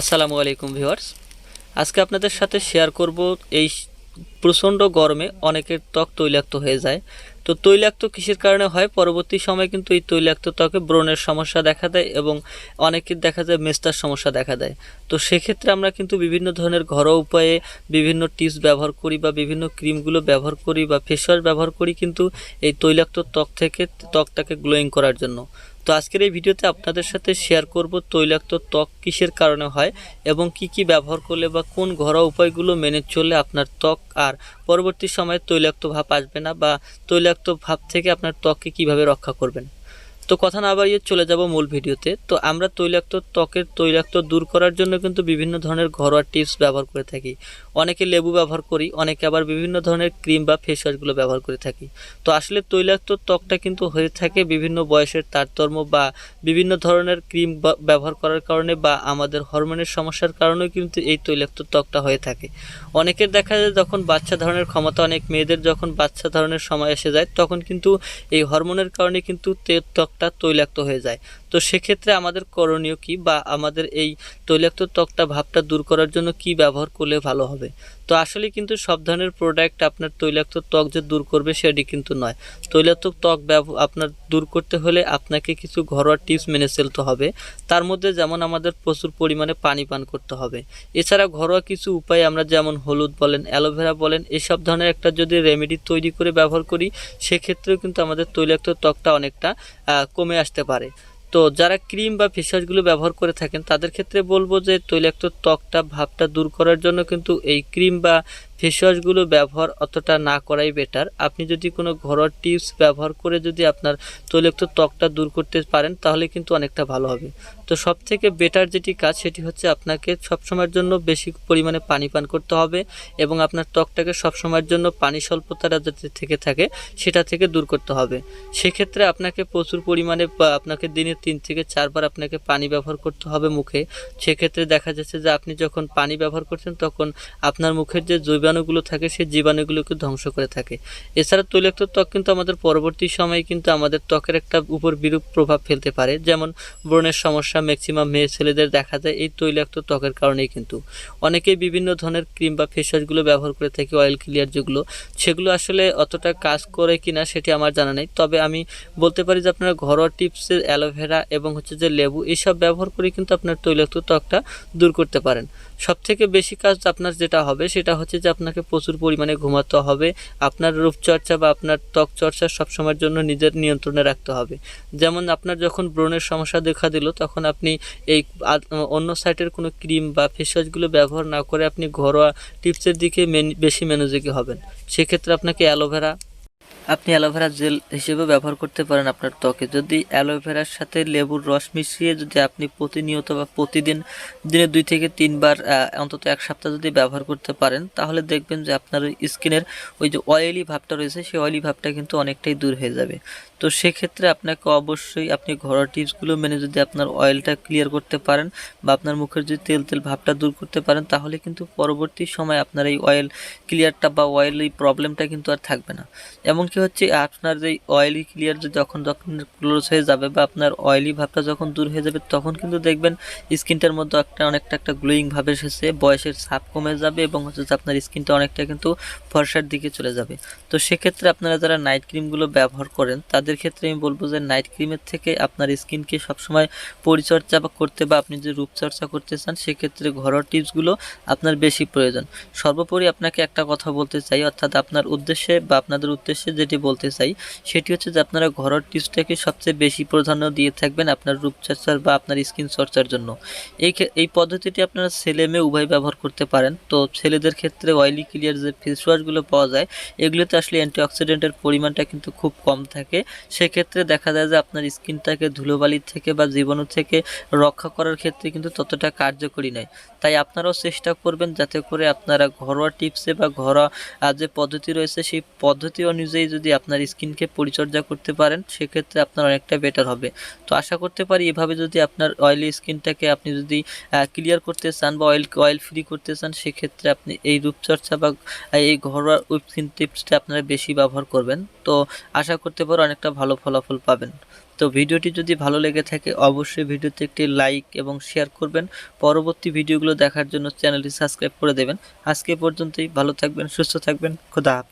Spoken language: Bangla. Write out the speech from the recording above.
আসসালামু আলাইকুম ভিউয়ার্স। আজকে আপনাদের সাথে শেয়ার করব এই প্রচণ্ড গরমে অনেকের ত্বক তৈলাক্ত হয়ে যায়। তো তৈলাক্ত কিসের কারণে হয়? পরবর্তী সময় কিন্তু এই তৈলাক্ত ত্বকে ব্রণের সমস্যা দেখা দেয় এবং অনেকের দেখা যায় মেস্তার সমস্যা দেখা দেয়। তো সেক্ষেত্রে আমরা কিন্তু বিভিন্ন ধরনের ঘরোয়া উপায়ে বিভিন্ন টিপস ব্যবহার করি বা বিভিন্ন ক্রিমগুলো ব্যবহার করি বা ফেস ওয়াশ ব্যবহার করি কিন্তু এই তৈলাক্ত ত্বক থেকে ত্বকটাকে গ্লোয়িং করার জন্য। তো আজকের এই ভিডিওতে আপনাদের সাথে শেয়ার করব তৈলাক্ত ত্বক কিসের কারণে হয় এবং কি কি ব্যবহার করলে বা কোন ঘরোয়া উপায়গুলো মেনে চললে আপনার ত্বক আর পরবর্তী সময়ে তৈলাক্ত ভাব আসবে না বা তৈলাক্ত ভাব থেকে আপনার ত্বককে কীভাবে রক্ষা করবেন? তো কথা না বাড়িয়ে চলে যাব মূল ভিডিওতে। তো আমরা তৈলাক্ত ত্বকের তৈলাক্ত দূর করার জন্য কিন্তু বিভিন্ন ধরনের ঘরোয়া টিপস ব্যবহার করে থাকি। অনেকে লেবু ব্যবহার করি, অনেকে আবার বিভিন্ন ধরনের ক্রিম বা ফেস ওয়াশগুলো ব্যবহার করে থাকি। তো আসলে তৈলাক্ত ত্বকটা কিন্তু হয়ে থাকে বিভিন্ন বয়সের তারতম্য বা বিভিন্ন ধরনের ক্রিম ব্যবহার করার কারণে বা আমাদের হরমোনের সমস্যার কারণেও কিন্তু এই তৈলাক্ত ত্বকটা হয়ে থাকে। অনেকের দেখা যায় যখন বাচ্চা ধারণের ক্ষমতা, অনেক মেয়েদের যখন বাচ্চা ধারণের সময় এসে যায়, তখন কিন্তু এই হরমোনের কারণে কিন্তু ত্বকটা তৈলাক্ত হয়ে যায়। তো সেক্ষেত্রে আমাদের করণীয় কি বা আমাদের এই তৈলাক্ত ত্বকটা ভাবটা দূর করার জন্য কি ব্যবহার করলে ভালো হবে? তো আসলে কিন্তু সব ধরনের প্রোডাক্ট আপনার তৈলাক্ত ত্বক যে দূর করবে সেটি কিন্তু নয়। তৈলাক্ত ত্বক আপনার দূর করতে হলে আপনাকে কিছু ঘরোয়া টিপস মেনে চলতে হবে। তার মধ্যে যেমন আমাদের প্রচুর পরিমাণে পানি পান করতে হবে। এছাড়া ঘরোয়া কিছু উপায় আমরা যেমন হলুদ বলেন অ্যালোভেরা বলেন, এসব ধরনের একটা যদি রেমেডি তৈরি করে ব্যবহার করি, সেক্ষেত্রেও কিন্তু আমাদের তৈলাক্ত ত্বকটা অনেকটা কমে আসতে পারে। তো যারা ক্রিম বা ফেসওয়াশগুলো ব্যবহার করে থাকেন, তাদের ক্ষেত্রে বলব যে তৈলাক্ত ত্বকটা, ভাবটা দূর করার জন্য কিন্তু এই ক্রিম বা ফেসওয়াশগুলো ব্যবহার অতটা না করাই বেটার আপনি যদি কোনো ঘরোয়া টিপস ব্যবহার করে যদি আপনার তৈলাক্ত ত্বকটা দূর করতে পারেন, তাহলে কিন্তু অনেকটা ভালো হবে। তো সব থেকে বেটার যেটি কাজ, সেটি হচ্ছে আপনাকে সবসময়ের জন্য বেশি পরিমাণে পানি পান করতে হবে এবং আপনার ত্বকটাকে সবসময়ের জন্য পানি স্বল্পতাটা যাতে থেকে থাকে, সেটা থেকে দূর করতে হবে। সেক্ষেত্রে আপনাকে প্রচুর পরিমাণে আপনাকে দিনে তিন থেকে চারবার আপনাকে পানি ব্যবহার করতে হবে মুখে। সেক্ষেত্রে দেখা যাচ্ছে যে আপনি যখন পানি ব্যবহার করছেন, তখন আপনার মুখের যে জীবাণুগুলো থাকে, সেই জীবাণুগুলোকে ধ্বংস করে থাকে। এছাড়া তৈলাক্ত ত্বক কিন্তু আমাদের পরবর্তী সময়ে কিন্তু আমাদের ত্বকের একটা উপর বিরূপ প্রভাব ফেলতে পারে। যেমন ব্রণের সমস্যা ম্যাক্সিমাম মেয়ে ছেলেদের দেখা যায়, এই তৈলাক্ত ত্বকের কারণেই কিন্তু। অনেকেই বিভিন্ন ধরনের ক্রিম বা ফেসওয়াশগুলো ব্যবহার করে থাকি অয়েল ক্লিয়ার যেগুলো। সেগুলো আসলে অতটা কাজ করে কিনা সেটি আমার জানা নেই। তবে আমি বলতে পারি যে আপনারা ঘরোয়া টিপসের অ্যালোভেরা এবং হচ্ছে যে লেবু এইসব ব্যবহার করে কিন্তু আপনার তৈলাক্ত ত্বকটা দূর করতে পারেন। সব থেকে বেশি কাজ আপনার যেটা হবে সেটা হচ্ছে যে আপনাকে প্রচুর পরিমাণে ঘুমাতে হবে। আপনার রূপচর্চা বা আপনার ত্বক চর্চা সবসময়ের জন্য নিজের নিয়ন্ত্রণে রাখতে হবে। যেমন আপনার যখন ব্রণের সমস্যা দেখা দিল, তখন আপনি এই অন্য সাইটের কোনো ক্রিম বা ফেসওয়াশগুলো ব্যবহার না করে আপনি ঘরোয়া টিপসের দিকে বেশি মনোযোগী হবেন। সেক্ষেত্রে আপনাকে অ্যালোভেরা আপনি অ্যালোভেরা জেল হিসেবে ব্যবহার করতে পারেন আপনার ত্বকে। যদি অ্যালোভেরার সাথে লেবুর রস মিশিয়ে যদি আপনি প্রতিনিয়ত বা প্রতিদিন দিনে দুই থেকে তিনবার অন্তত এক সপ্তাহ যদি ব্যবহার করতে পারেন, তাহলে দেখবেন যে আপনার স্কিনের ওই যে অয়েলি ভাবটা রয়েছে, সেই অয়েলি ভাবটা কিন্তু অনেকটাই দূর হয়ে যাবে। তো সেক্ষেত্রে আপনাকে অবশ্যই আপনি ঘরোয়া টিপসগুলো মেনে যদি আপনার অয়েলটা ক্লিয়ার করতে পারেন বা আপনার মুখের যদি তেল তেল ভাবটা দূর করতে পারেন, তাহলে কিন্তু পরবর্তী সময় আপনার এই অয়েল ক্লিয়ারটা বা অয়েল এই প্রবলেমটা কিন্তু আর থাকবে না। এমনকি হচ্ছে আপনার যে অয়েলি ক্লিয়ার যখন যখন ক্লোজ হয়ে যাবে বা আপনার অয়েলি ভাবটা যখন দূর হয়ে যাবে, তখন কিন্তু দেখবেন স্কিনটার মধ্যে একটা অনেকটা একটা গ্লোয়িং ভাব এসেছে, বয়সের ছাপ কমে যাবে এবং হচ্ছে যে আপনার স্কিনটা অনেকটা কিন্তু ফর্সার দিকে চলে যাবে। তো সেক্ষেত্রে আপনারা যারা নাইট ক্রিমগুলো ব্যবহার করেন, তাদের ক্ষেত্রে আমি বলব যে নাইট ক্রিমের থেকে আপনার স্কিনকে সবসময় পরিচর্যা বা করতে বা আপনি যে রূপচর্চা করতে চান, সেক্ষেত্রে ঘরোয়া টিপসগুলো আপনার বেশি প্রয়োজন। সর্বোপরি আপনাকে একটা কথা বলতে চাই, অর্থাৎ আপনার উদ্দেশ্যে বা আপনাদের উদ্দেশ্যে যেটি বলতে চাই, সেটি হচ্ছে যে আপনারা ঘরোয়া টিপসটাকে সবচেয়ে বেশি প্রাধান্য দিয়ে থাকবেন আপনার রূপচর্চার বা আপনার স্কিন চর্চার জন্য। এই এই পদ্ধতিটি আপনারা ছেলে মেয়ে উভয় ব্যবহার করতে পারেন। তো ছেলেদের ক্ষেত্রে অয়েলি ক্লিয়ার যে ফেস ওয়াশগুলো পাওয়া যায়, এগুলোতে আসলে অ্যান্টিঅক্সিডেন্টের পরিমাণটা কিন্তু খুব কম থাকে। সেক্ষেত্রে দেখা যায় যে আপনার স্কিনটাকে ধুলোবালির থেকে বা জীবাণু থেকে রক্ষা করার ক্ষেত্রে কিন্তু ততটা কার্যকরী নয়। তাই আপনারাও চেষ্টা করবেন যাতে করে আপনারা ঘরোয়া টিপসে বা ঘরোয়া যে পদ্ধতি রয়েছে, সেই পদ্ধতি অনুযায়ী যদি আপনার স্কিনকে পরিচর্যা করতে পারেন, সেক্ষেত্রে আপনার অনেকটা বেটার হবে। তো আশা করতে পারি এভাবে যদি আপনার অয়েলি স্কিনটাকে আপনি যদি ক্লিয়ার করতে চান বা অয়েল অয়েল ফ্রি করতে চান, সেক্ষেত্রে আপনি এই রূপচর্চা বা এই ঘরোয়া স্কিন টিপসটা আপনারা বেশি ব্যবহার করবেন। তো আশা করতে পারো অনেকটা ভালো ফলাফল পাবেন। তো ভিডিওটি যদি ভালো লেগে থাকে, অবশ্যই ভিডিওতে একটি লাইক এবং শেয়ার করবেন। পরবর্তী ভিডিওগুলো দেখার জন্য চ্যানেলটি সাবস্ক্রাইব করে দেবেন। আজকে পর্যন্তই, ভালো থাকবেন, সুস্থ থাকবেন, খোদা হাফেজ।